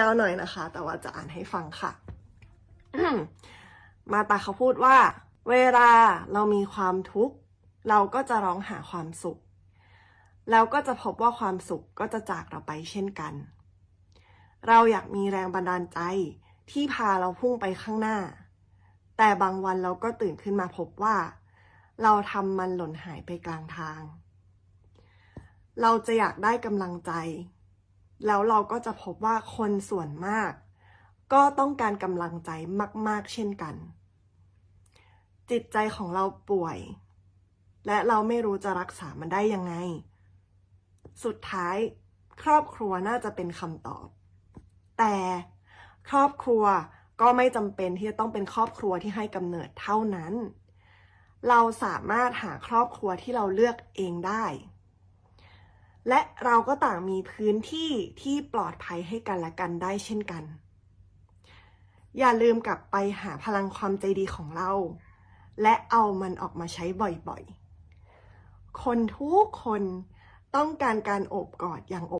ยาวหน่อยนะคะ แต่ว่าจะอ่านให้ฟังค่ะ มาตาเขาพูดว่า เวลาเรามีความทุกข์ เราก็จะร้องหาความสุขแล้วก็จะพบว่าความสุขก็จะจากเราไปเช่นกัน เราอยากมีแรงบันดาลใจที่พาเราพุ่งไปข้างหน้า แต่บางวันเราก็ตื่นขึ้นมาพบว่า เราทำมันหล่นหายไปกลางทาง เราจะอยากได้กำลังใจ แล้วเราก็จะพบว่าคนส่วนมาก ก็ต้องการกำลังใจมาก ๆ เช่นกัน จิตใจของเราป่วย และเราไม่รู้จะรักษามันได้ยังไง สุดท้ายครอบครัวน่าจะเป็นคำตอบ แต่ครอบครัวก็ไม่จำเป็นที่จะต้องเป็นครอบครัวที่ให้กำเนิดเท่านั้น เราสามารถหาครอบครัวที่เราเลือกเองได้ และเราก็ต่างมีพื้นที่ที่ปลอดภัยให้กันและกันได้เช่นกัน อย่าลืมกลับไปหาพลังความใจดีของเรา และเอามันออกมาใช้บ่อยๆ คนทุกคนต้องการการโอบกอดอย่างอบ